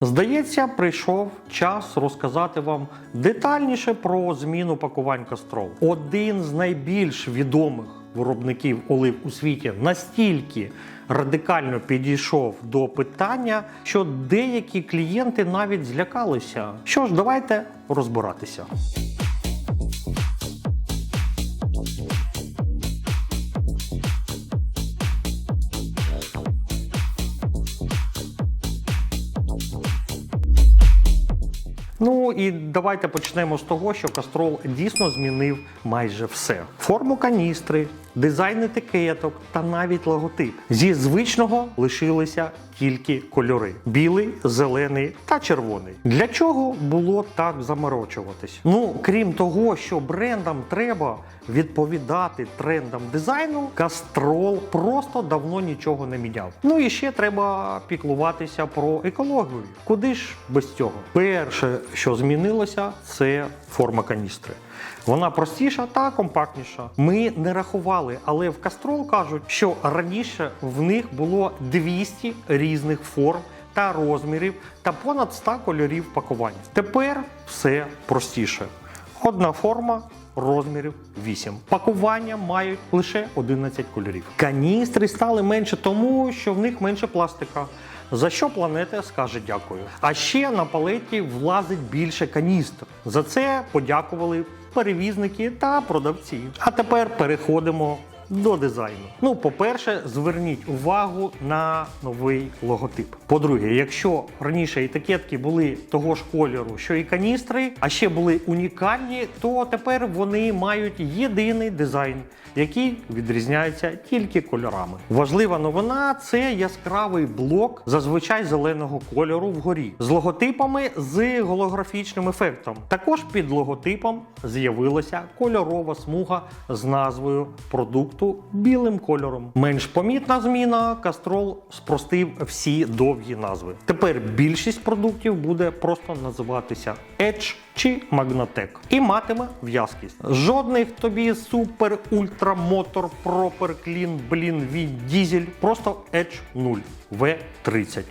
Здається, прийшов час розказати вам детальніше про зміну пакувань кастрол. Один з найбільш відомих виробників олив у світі настільки радикально підійшов до питання, що деякі клієнти навіть злякалися. Що ж, давайте розбиратися. Ну і давайте почнемо з того, що Кастрол дійсно змінив майже все: форму каністри, дизайн етикеток та навіть логотип. Зі звичного лишилися тільки кольори: білий, зелений та червоний. Для чого було так заморочуватись? Ну крім того, що брендам треба відповідати трендам дизайну, Кастрол просто давно нічого не міняв. Ну і ще треба піклуватися про екологію. Куди ж без цього? Перше, що змінилося, це форма каністри. Вона простіша та компактніша. Ми не рахували, але в Кастрол кажуть, що раніше в них було 200 різних форм та розмірів та понад 100 кольорів пакувань. Тепер все простіше. Одна форма. Розмірів 8. Пакування мають лише 11 кольорів. Каністри стали менше тому, що в них менше пластика. За що планета скаже дякую. А ще на палеті влазить більше каністр. За це подякували перевізники та продавці. А тепер переходимо до дизайну. Ну, по-перше, зверніть увагу на новий логотип. По-друге, якщо раніше етикетки були того ж кольору, що і каністри, а ще були унікальні, то тепер вони мають єдиний дизайн, який відрізняється тільки кольорами. Важлива новина це яскравий блок, зазвичай зеленого кольору вгорі, з логотипами з голографічним ефектом. Також під логотипом з'явилася кольорова смуга з назвою продукту білим кольором. Менш помітна зміна Кастрол спростив всі довгі назви. Тепер більшість продуктів буде просто називатися Edge чи Magnatec і матиме в'язкість. Жодних тобі супер ультра мотор пропер клін блін від дізель, просто Edge 0 V30.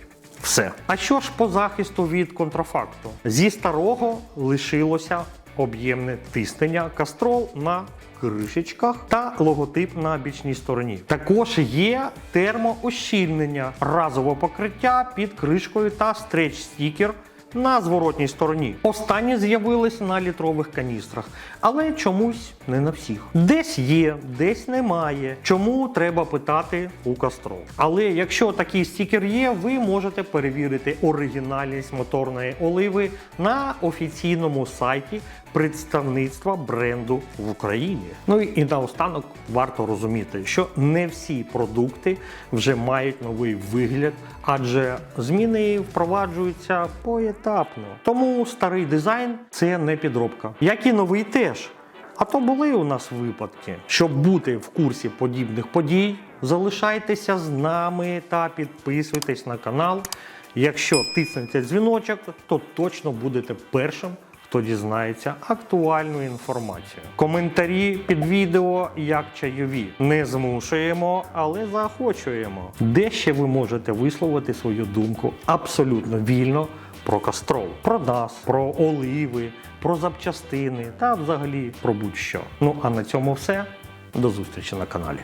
Все. А що ж по захисту від контрафакту? Зі старого лишилося об'ємне тиснення кастрол на кришечках та логотип на бічній стороні. Також є термоощільнення, разове покриття під кришкою та стреч-стікер на зворотній стороні. Останні з'явились на літрових каністрах, але чомусь не на всіх. Десь є, десь немає. Чому треба питати у Кастрол? Але якщо такий стікер є, ви можете перевірити оригінальність моторної оливи на офіційному сайті представництва бренду в Україні. Ну і наостанок варто розуміти, що не всі продукти вже мають новий вигляд, адже зміни впроваджуються поетапно. Тому старий дизайн це не підробка. Як і новий теж. А то були у нас випадки. Щоб бути в курсі подібних подій, залишайтеся з нами та підписуйтесь на канал. Якщо тиснете дзвіночок, то точно будете першим, хто дізнається актуальну інформацію. Коментарі під відео як чайові. Не змушуємо, але заохочуємо. Де ще ви можете висловити свою думку абсолютно вільно про кастрол, про нас, про оливи, про запчастини та взагалі про будь-що. Ну а на цьому все. До зустрічі на каналі.